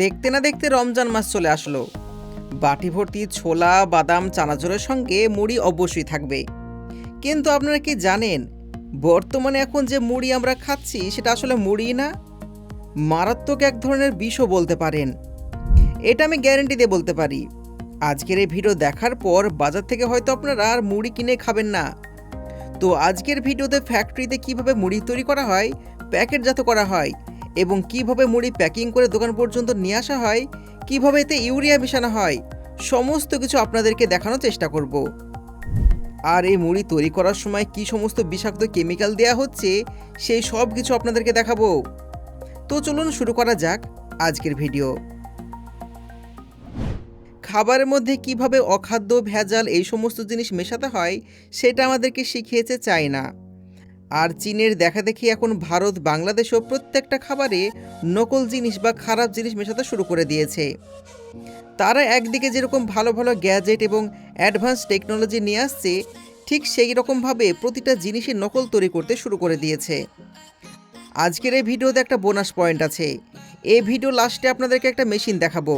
দেখতে না দেখতে রমজান মাস চলে আসলো। বাটি ভর্তি ছোলা, বাদাম, চানাচুরের সঙ্গে মুড়ি অবশ্যই থাকবে। কিন্তু আপনারা কি জানেন, বর্তমানে এখন যে মুড়ি আমরা খাচ্ছি, সেটা আসলে মুড়ি না? মারাত্মক এক ধরনের বিষও বলতে পারেন। এটা আমি গ্যারেন্টি দিয়ে বলতে পারি। আজকের এই ভিডিও দেখার পর বাজার থেকে হয়তো আপনারা আর মুড়ি কিনে খাবেন না। তো আজকের ভিডিওতে ফ্যাক্টরিতে কীভাবে মুড়ি তৈরি করা হয়, প্যাকেটজাত করা হয় এবং কীভাবে মুড়ি প্যাকিং করে দোকান পর্যন্ত নিয়ে আসা হয়, কীভাবে এতে ইউরিয়া মেশানো হয়, সমস্ত কিছু আপনাদেরকে দেখানোর চেষ্টা করব। আর এই মুড়ি তৈরি করার সময় কি সমস্ত বিষাক্ত কেমিক্যাল দেওয়া হচ্ছে, সেই সব কিছু আপনাদেরকে দেখাবো। তো চলুন শুরু করা যাক আজকের ভিডিও। খাবারের মধ্যে কীভাবে অখাদ্য, ভেজাল এই সমস্ত জিনিস মেশাতে হয়, সেটা আমাদেরকে শিখিয়েছে চায়না। আর চীনের দেখা দেখি এখন ভারত বাংলাদেশও প্রত্যেকটা খাবারে নকল জিনিস বা খারাপ জিনিস মেশাতে শুরু করে দিয়েছে। তারা একদিকে যেরকম ভালো ভালো গ্যাজেট এবং অ্যাডভান্স টেকনোলজি নিয়ে আসছে, ঠিক সেই রকমভাবে প্রতিটা জিনিসের নকল তৈরি করতে শুরু করে দিয়েছে। আজকের এই ভিডিওতে একটা বোনাস পয়েন্ট আছে। এই ভিডিও লাস্টে আপনাদেরকে একটা মেশিন দেখাবো।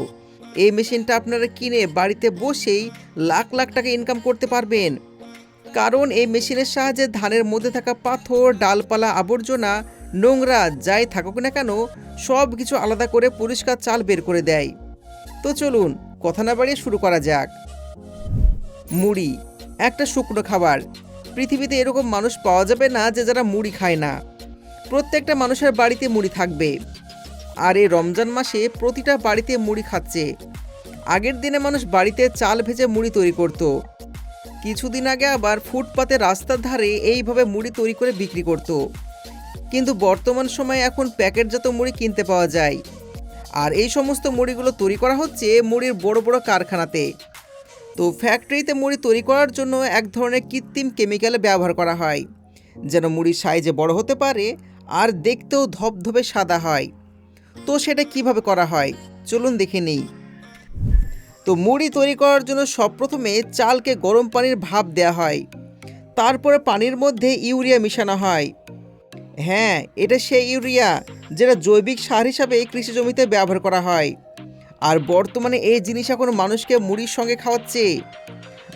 এই মেশিনটা আপনারা কিনে বাড়িতে বসেই লাখ লাখ টাকা ইনকাম করতে পারবেন। কারণ এই মেশিনের সাহায্যে ধানের মধ্যে থাকা পাথর, ডালপালা, আবর্জনা, নোংরা যাই থাকুক না কেন, সব কিছু আলাদা করে পরিষ্কার চাল বের করে দেয়। তো চলুন, কথা না বাড়িয়ে শুরু করা যাক। মুড়ি, একটা শুকনো খাবার। পৃথিবীতে এরকম মানুষ পাওয়া যাবে না যে যারা মুড়ি খায় না। প্রত্যেকটা মানুষের বাড়িতে মুড়ি থাকবে। আর এই রমজান মাসে প্রতিটা বাড়িতে মুড়ি খাচ্ছে। আগের দিনে মানুষ বাড়িতে চাল ভেজে মুড়ি তৈরি করত। কিছুদিন আগে আবার ফুটপাতে রাস্তার ধারে এইভাবে মুড়ি তৈরি করে বিক্রি করত। কিন্তু বর্তমান সময়ে এখন প্যাকেটজাত মুড়ি কিনতে পাওয়া যায়। আর এই সমস্ত মুড়িগুলো তৈরি করা হচ্ছে মুড়ির বড় বড় কারখানাতে। তো ফ্যাক্টরিতে মুড়ি তৈরি করার জন্য এক ধরনের কৃত্রিম কেমিক্যাল ব্যবহার করা হয়, যেন মুড়ির সাইজে বড় হতে পারে আর দেখতেও ধবধবে সাদা হয়। তো সেটা কীভাবে করা হয়? চলুন দেখে নিই। তো মুড়ি তৈরি করার জন্য সবপ্রথমে চালকে গরম পানির ভাপ দেওয়া হয়। তারপরে পানির মধ্যে ইউরিয়া মেশানো হয়। হ্যাঁ এটা সেই ইউরিয়া যেটা জৈবিক সার হিসাবে কৃষি জমিতে ব্যবহার করা হয়। আর বর্তমানে এই জিনিস এখন মানুষকে মুড়ির সঙ্গে খাওয়াচ্ছে।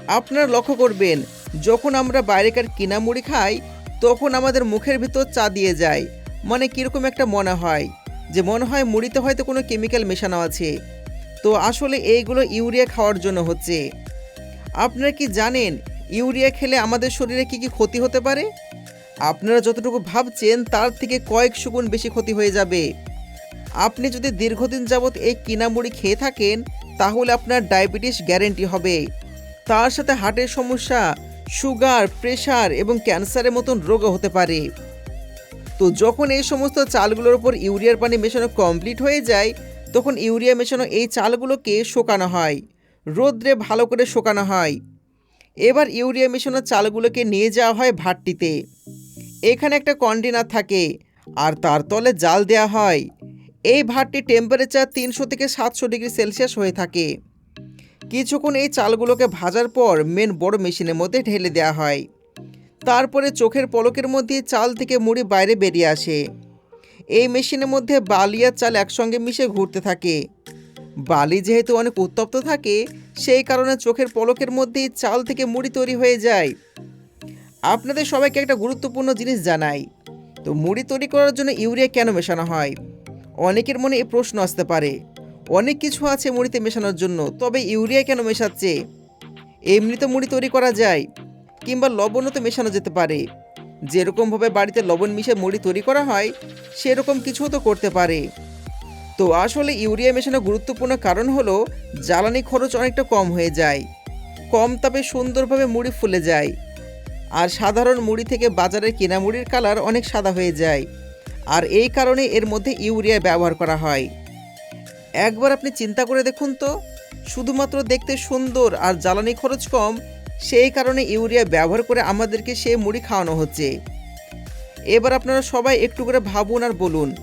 আপনারা লক্ষ্য করবেন, যখন আমরা বাইরেকার কিনা মুড়ি খাই, তখন আমাদের মুখের ভিতর চা দিয়ে যায়। মানে কীরকম একটা মনে হয়। যে মনে হয় মুড়িতে হয়তো কোনো কেমিক্যাল মেশানো আছে। তো আসলে এইগুলো ইউরিয়া খাওয়ার জন্য হচ্ছে। আপনারা কি জানেন ইউরিয়া খেলে আমাদের শরীরে কি কি ক্ষতি হতে পারে? আপনারা যতটুকু ভাবছেন তার থেকে কয়েক সুগুণ বেশি ক্ষতি হয়ে যাবে। আপনি যদি দীর্ঘদিন যাবৎ এই কিনামুড়ি খেয়ে থাকেন, তাহলে আপনার ডায়াবেটিস গ্যারেন্টি হবে। তার সাথে হার্টের সমস্যা, সুগার, প্রেশার এবং ক্যান্সারের মতন রোগও হতে পারে। তো যখন এই সমস্ত চালগুলোর উপর ইউরিয়ার পানি মেশানো কমপ্লিট হয়ে যায় তখন ইউরিয়া মেশানো এই চালগুলোকে শোকানো হয়, রোদ্রে ভালো করে শোকানো হয়। এবার ইউরিয়া মেশানো চালগুলোকে নিয়ে যাওয়া হয় ভাটটিতে। এখানে একটা কন্টেনার থাকে আর তার তলে জাল দেওয়া হয়। এই ভাটটি টেম্পারেচার তিনশো থেকে সাতশো ডিগ্রি সেলসিয়াস হয়ে থাকে। কিছুক্ষণ এই চালগুলোকে ভাজার পর মেন বড় মেশিনের মধ্যে ঢেলে দেওয়া হয়। তারপরে চোখের পলকের মধ্যে চাল থেকে মুড়ি বাইরে বেরিয়ে আসে। এই মেশিনের মধ্যে বালি আর চাল একসঙ্গে মিশে ঘুরতে থাকে। বালি যেহেতু অনেক উত্তপ্ত থাকে, সেই কারণে চোখের পলকের মধ্যেই চাল থেকে মুড়ি তৈরি হয়ে যায়। আপনাদের সবাইকে একটা গুরুত্বপূর্ণ জিনিস জানাই। তো মুড়ি তৈরি করার জন্য ইউরিয়া কেন মেশানো হয়? অনেকের মনে এই প্রশ্ন আসতে পারে। অনেক কিছু আছে মুড়িতে মেশানোর জন্য, তবে ইউরিয়া কেন মেশাচ্ছে? এমনি তো মুড়ি তৈরি করা যায়, কিংবা লবণও তো মেশানো যেতে পারে। যেরকমভাবে বাড়িতে লবণ মিশে মুড়ি তৈরি করা হয়, সেরকম কিছুও তো করতে পারে। তো আসলে ইউরিয়া মেশানো গুরুত্বপূর্ণ কারণ হলো, জ্বালানি খরচ অনেকটা কম হয়ে যায়। কম তাপে সুন্দরভাবে মুড়ি ফুলে যায়। আর সাধারণ মুড়ি থেকে বাজারের কেনা মুড়ির কালার অনেক সাদা হয়ে যায়। আর এই কারণে এর মধ্যে ইউরিয়া ব্যবহার করা হয়। একবার আপনি চিন্তা করে দেখুন তো, শুধুমাত্র দেখতে সুন্দর আর জ্বালানি খরচ কম সেই কারণে ইউরিয়া ব্যবহার করে আমাদেরকে সে মুড়ি খাওয়ানো হচ্ছে। এবার আপনারা সবাই একটু করে ভাবুন আর বলুন,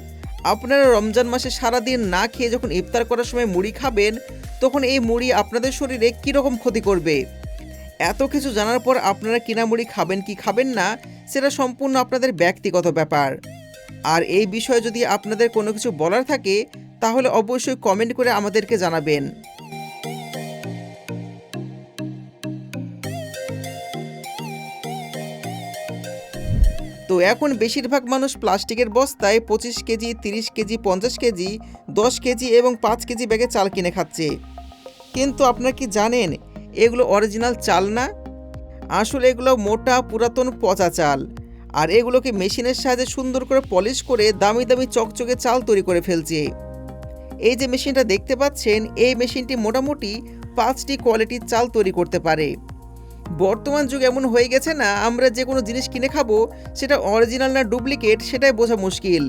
আপনারা রমজান মাসে সারাদিন না খেয়ে যখন ইফতার করার সময় মুড়ি খাবেন, তখন এই মুড়ি আপনাদের শরীরে কীরকম ক্ষতি করবে? এত কিছু জানার পর আপনারা কিনা মুড়ি খাবেন কি খাবেন না, সেটা সম্পূর্ণ আপনাদের ব্যক্তিগত ব্যাপার। আর এই বিষয়ে যদি আপনাদের কোনো কিছু বলার থাকে, তাহলে অবশ্যই কমেন্ট করে আমাদেরকে জানাবেন। তো এখন বেশিরভাগ মানুষ প্লাস্টিকের বস্তায় পঁচিশ কেজি, তিরিশ কেজি, পঞ্চাশ কেজি, দশ কেজি এবং পাঁচ কেজি ব্যাগে চাল কিনে খাচ্ছে। কিন্তু আপনারা কি জানেন, এগুলো অরিজিনাল চাল না? আসলে এগুলো মোটা, পুরাতন পচা চাল। আর এগুলোকে মেশিনের সাহায্যে সুন্দর করে পলিশ করে দামি দামি চকচকে চাল তৈরি করে ফেলছে। এই যে মেশিনটা দেখতে পাচ্ছেন, এই মেশিনটি মোটামুটি পাঁচটি কোয়ালিটির চাল তৈরি করতে পারে। বর্তমান যুগ এমন হয়ে গেছে না, আমরা যে কোনো জিনিস কিনে খাব, সেটা অরিজিনাল না ডুপ্লিকেট সেটাই বোঝা মুশকিল।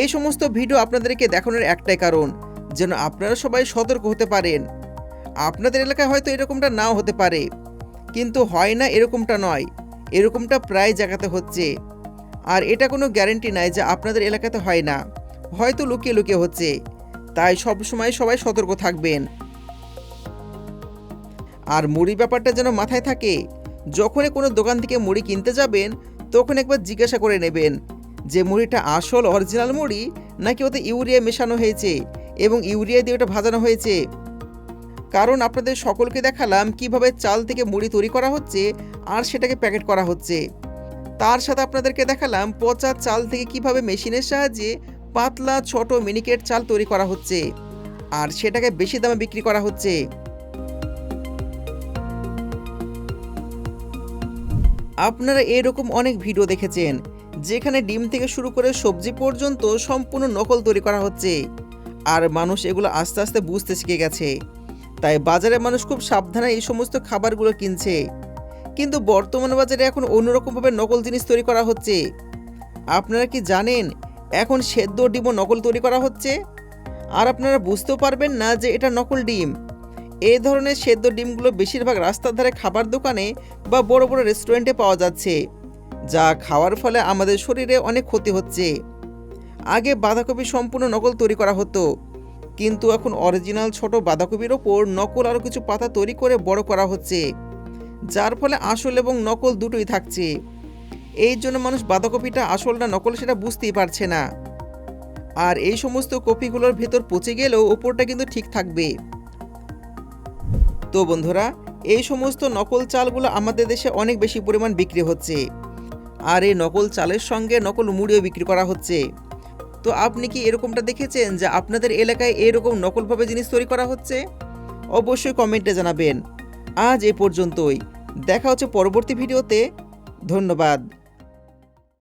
এই সমস্ত ভিডিও আপনাদেরকে দেখানোর একটাই কারণ, যেন আপনারা সবাই সতর্ক হতে পারেন। আপনাদের এলাকায় হয়তো এরকমটা নাও হতে পারে, কিন্তু হয় না এরকমটা নয়, এরকমটা প্রায় জায়গাতে হচ্ছে। আর এটা কোনো গ্যারেন্টি নাই যে আপনাদের এলাকাতে হয় না, হয়তো লুকিয়ে লুকিয়ে হচ্ছে। তাই সব সময় সবাই সতর্ক থাকবেন। আর মুড়ি ব্যাপারটা যেন মাথায় থাকে। যখনই কোনো দোকান থেকে মুড়ি কিনতে যাবেন, তখন একবার জিজ্ঞাসা করে নেবেন যে মুড়িটা আসল, অরিজিনাল মুড়ি নাকি ওতে ইউরিয়া মেশানো হয়েছে এবং ইউরিয়া দিয়ে ওটা ভাজানো হয়েছে? কারণ আপনাদের সকলকে দেখালাম কীভাবে চাল থেকে মুড়ি তৈরি করা হচ্ছে আর সেটাকে প্যাকেট করা হচ্ছে। তার সাথে আপনাদেরকে দেখালাম পচা চাল থেকে কীভাবে মেশিনের সাহায্যে পাতলা ছোট মিনিকেট চাল তৈরি করা হচ্ছে। আর সেটাকে বেশি দামে বিক্রি করা হচ্ছে। আপনারা এরকম অনেক ভিডিও দেখেছেন, যেখানে ডিম থেকে শুরু করে সবজি পর্যন্ত সম্পূর্ণ নকল তৈরি করা হচ্ছে। আর মানুষ এগুলো আস্তে আস্তে বুঝতে শিখে গেছে। তাই বাজারে মানুষ খুব সাবধানে এই সমস্ত খাবারগুলো কিনছে। কিন্তু বর্তমান বাজারে এখন অন্যরকমভাবে নকল জিনিস তৈরি করা হচ্ছে। আপনারা কি জানেন এখন সেদ্ধ ডিমও নকল তৈরি করা হচ্ছে? আর আপনারা বুঝতেও পারবেন না যে এটা নকল ডিম। এই ধরনের সেদ্ধ ডিমগুলো বেশিরভাগ রাস্তার ধারে খাবার দোকানে বা বড় বড় রেস্টুরেন্টে পাওয়া যাচ্ছে, যা খাওয়ার ফলে আমাদের শরীরে অনেক ক্ষতি হচ্ছে। আগে বাঁধাকপি সম্পূর্ণ নকল তৈরি করা হতো, কিন্তু এখন অরিজিনাল ছোট বাঁধাকপির ওপর নকল আরও কিছু পাতা তৈরি করে বড় করা হচ্ছে, যার ফলে আসল এবং নকল দুটোই থাকছে। এই জন্য মানুষ বাঁধাকপিটা আসল না নকল সেটা বুঝতেই পারছে না। আর এই সমস্ত কপিগুলোর ভেতর পচে গেলেও ওপরটা কিন্তু ঠিক থাকবে। তো বন্ধুরা, এই সমস্ত নকল চালগুলো আমাদের দেশে অনেক বেশি পরিমাণ বিক্রি হচ্ছে। আর এই নকল চালের সঙ্গে নকল মুড়িও বিক্রি করা হচ্ছে। তো আপনি কি এরকমটা দেখেছেন যে আপনাদের এলাকায় এরকম নকলভাবে জিনিস তৈরি করা হচ্ছে? অবশ্যই কমেন্টে জানাবেন। আজ এ পর্যন্তই। দেখা হচ্ছে পরবর্তী ভিডিওতে। ধন্যবাদ।